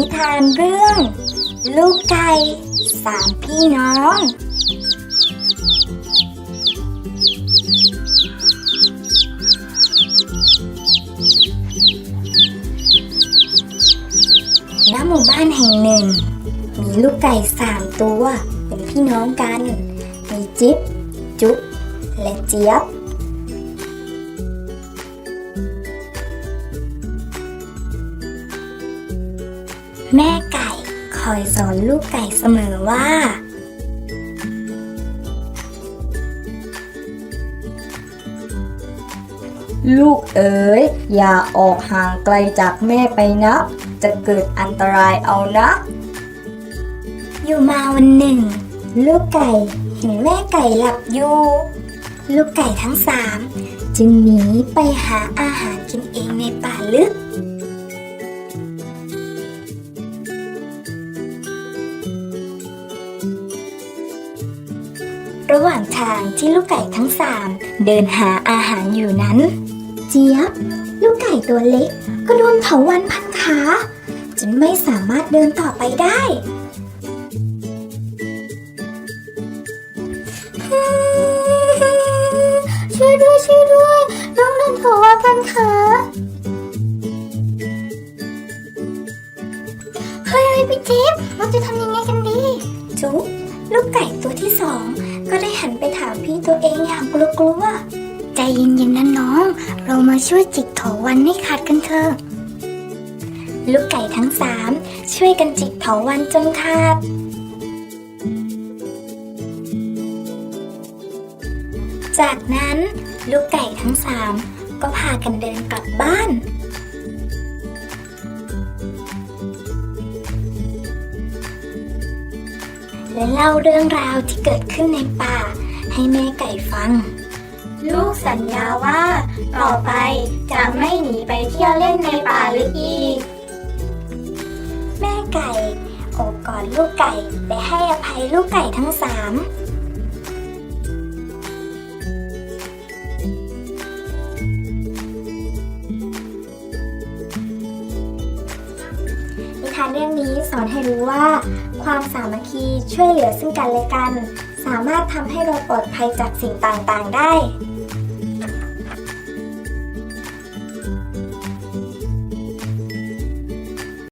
นิทานเรื่อง ลูกไก่สามพี่น้อง ณ หมู่บ้านแห่งหนึ่ง มีลูกไก่สามตัว เป็นพี่น้องกัน มีจิ๊บ จุ๊บ และเจี๊ยบ แม่ไก่คอยสอนลูกไก่เสมอว่า ลูกเอ๋ยอย่าออกห่างไกลจากแม่ไปนะ จะเกิดอันตรายเอานะ อยู่มาวันหนึ่ง ลูกไก่เห็นแม่ไก่หลับอยู่ ลูกไก่ทั้งสามจึงหนีไปหาอาหารกินเองในป่าลึก ระหว่างทางที่ลูกไก่ทั้งสามเดินหาอาหารอยู่นั้น เจี๊ยบ ลูกไก่ตัวเล็ก ก็โดนเถาวันพันขาจนไม่สามารถเดินต่อไปได้ช่วยด้วยช่วยด้วยน้องโดนเถาวันพันขาเฮ้ยพี่เจี๊ยบเราจะทำยังไงกันดีจุ๊บลูกไก่ตัวที่สอง ก็ได้หันไปถามพี่ตัวเองอย่างกลัวๆใจเย็นๆนะน้อง เรามาช่วยจิกเถาวันให้ขาดกันเถอะลูกไก่ทั้งสามช่วยกันจิกเถาวันจนขาดจากนั้นลูกไก่ทั้งสามก็พากันเดินกลับบ้าน และเล่าเรื่องราวที่เกิดขึ้นในป่า ให้แม่ไก่ฟัง ลูกสัญญาว่า ต่อไปจะไม่หนีไปเที่ยวเล่นในป่าหรืออีก แม่ไก่โอบกอดลูกไก่และให้อภัยลูกไก่ทั้งสาม เรื่องนี้สอนให้รู้ว่า ความสามัคคีช่วยเหลือซึ่งกันและกัน สามารถทำให้เราปลอดภัยจากสิ่งต่างๆได้